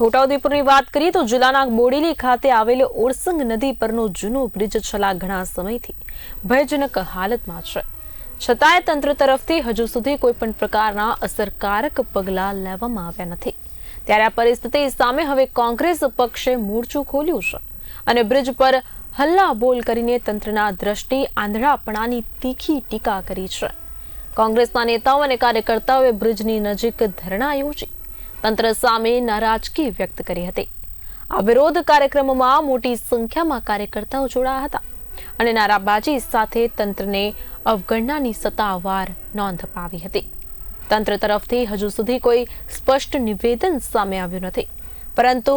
છોટાઉદેપુરની વાત કરીએ તો જિલ્લાના બોડેલી ખાતે આવેલો ઓરસંગ નદી પરનો જૂનો બ્રિજ છેલ્લા ઘણા સમયથી ભયજનક હાલતમાં છે. છતાંય તંત્ર તરફથી હજુ સુધી કોઈ પણ પ્રકારના અસરકારક પગલાં લેવામાં આવ્યા નથી. ત્યારે આ પરિસ્થિતિ સામે હવે કોંગ્રેસ પક્ષે મોરચું ખોલ્યું છે અને બ્રિજ પર હલ્લા બોલ કરીને તંત્રના દ્રષ્ટિ આંધળાપણાની તીખી ટીકા કરી છે. કોંગ્રેસના નેતાઓ અને કાર્યકર્તાઓએ બ્રિજની નજીક ધરણા યોજી તંત્ર સામે નારાજગી વ્યક્ત કરી હતી. આ વિરોધ કાર્યક્રમમાં મોટી સંખ્યામાં કાર્યકર્તાઓ જોડાયા હતા અને નારાબાજી સાથે તંત્રને અવગણનાની સત્તાવાર નોંધ પાવી હતી. તંત્ર તરફથી હજુ સુધી કોઈ સ્પષ્ટ નિવેદન સામે આવ્યું નથી. પરંતુ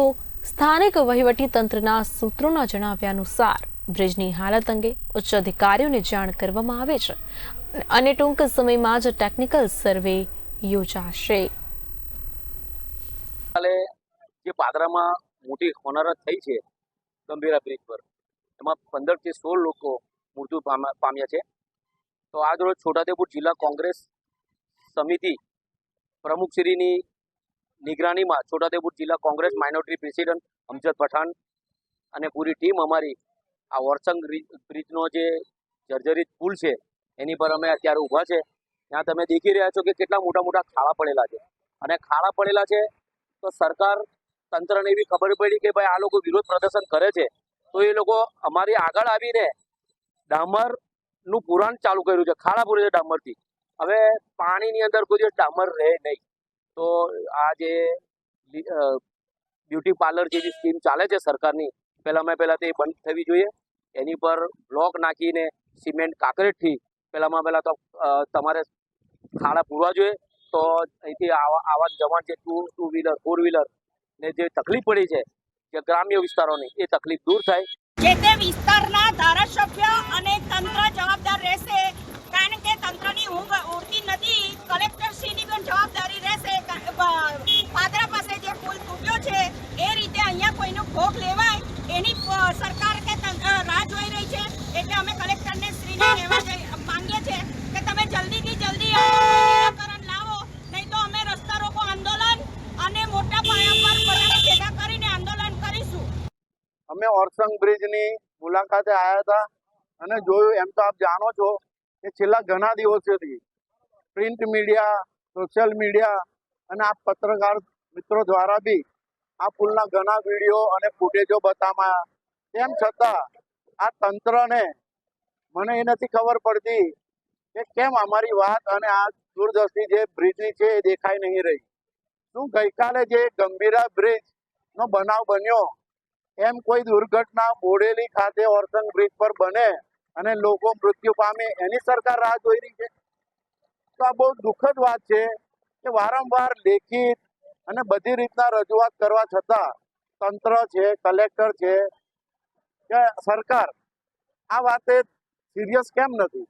સ્થાનિક વહીવટી તંત્રના સૂત્રોના જણાવ્યા અનુસાર, બ્રિજની હાલત અંગે ઉચ્ચ અધિકારીઓને જાણ કરવામાં આવે છે અને ટૂંક સમયમાં જ ટેકનિકલ સર્વે યોજાશે. કાલે જે પાદરામાં મોટી હોનારત થઈ છે, ગંભીરા બ્રિજ પર, એમાં પંદરથી સોળ લોકો મૃત્યુ પામ્યા છે. તો આજ રોજ છોટાદેપુર જિલ્લા કોંગ્રેસ સમિતિ પ્રમુખશ્રીની નિગરાનીમાં છોટાદેપુર જિલ્લા Congress minority president Amjad Pathan અને પૂરી ટીમ અમારી આ વરસંગ બ્રિજનો જે જર્જરિત પુલ છે, એની પર અમે અત્યારે ઊભા છે. ત્યાં તમે દેખી રહ્યા છો કે કેટલા મોટા મોટા ખાડા પડેલા છે. અને ખાડા પડેલા છે તો સરકાર તંત્રને એવી ખબર પડી કે ભાઈ આ લોકો વિરોધ પ્રદર્શન કરે છે. તો એ લોકો અમારી આગળ આવીને ડામરનું પુરાણ ચાલુ કર્યું છે. ખાડા પૂરે છે ડામરથી. હવે પાણીની અંદર કોઈ ડામર રહે નહીં. તો આ જે બ્યુટી પાર્લર જેવી સ્કીમ ચાલે છે સરકારની, પહેલામાં પહેલાં તે બંધ થવી જોઈએ. એની પર બ્લોક નાખીને સિમેન્ટ કાંકરેટથી પહેલામાં પહેલાં તો તમારે ખાડા પૂરવા જોઈએ. તો અહીંથી આવા જવાન જે two two wheeler, four wheeler ને જે તકલીફ પડી છે, જે ગ્રામ્ય વિસ્તારોની, એ તકલીફ દૂર થાય. જે તે વિસ્તારના ધારાસભ્ય અને તંત્ર જવાબદાર રહેશે, કારણ કે તંત્રની ઊંઘ ઉડતી નથી કલેક્ટરશ્રીની પણ જવાબદારી રહેશે પાદરા પાસે જે પુલ તૂટ્યો છે, એ રીતે અહીંયા કોઈનો ભોગ લેવાય, એની સરકાર કે તંત્ર રાહ જોઈ રહી છે એટલે અમે કલેક્ટરને શ્રીને કહેવા જઈ- માંગીએ છીએ કે તમે જલ્દીથી જલ્દી આનું નિરાકરણ લાવો નહીં તો અમે રસ્તા રોકો આંદોલન અને મોટા પાયા પર બધાને ભેગા કરીને આંદોલન કરીશું અમે ઓરસંગ બ્રિજની મુલાકાતે આવ્યા હતા અને જોયું એમ તો આપ જાણો છો કે છેલ્લા ઘણા દિવસોથી પ્રિન્ટ મીડિયા, સોશિયલ મીડિયા અને આ પત્રકાર મિત્રો દ્વારા બી આ પુલના ઘણા વીડિયો અને ફૂટેજો બતાવ્યા તેમ છતાં આ તંત્રને મને એ નથી ખબર પડતી કે કેમ અમારી વાત અને આ દૂરદર્શી જે બ્રિજની છે એ દેખાઈ નહીં રહી. શું ગઈકાલે જે ગંભીરા બ્રિજ નો બનાવ બન્યો એમ કોઈ દુર્ઘટના બોડેલી ખાતે ઓરસંગ બ્રિજ પર બને અને લોકો મૃત્યુ પામે, એની સરકાર રાહ જોઈ રહી છે. તો આ બહુ દુઃખદ વાત છે કે વારંવાર લેખિત અને બધી રીતના રજૂઆત કરવા છતાં તંત્ર છે, કલેક્ટર છે કે સરકાર આ વાતે સિરિયસ કેમ નથી?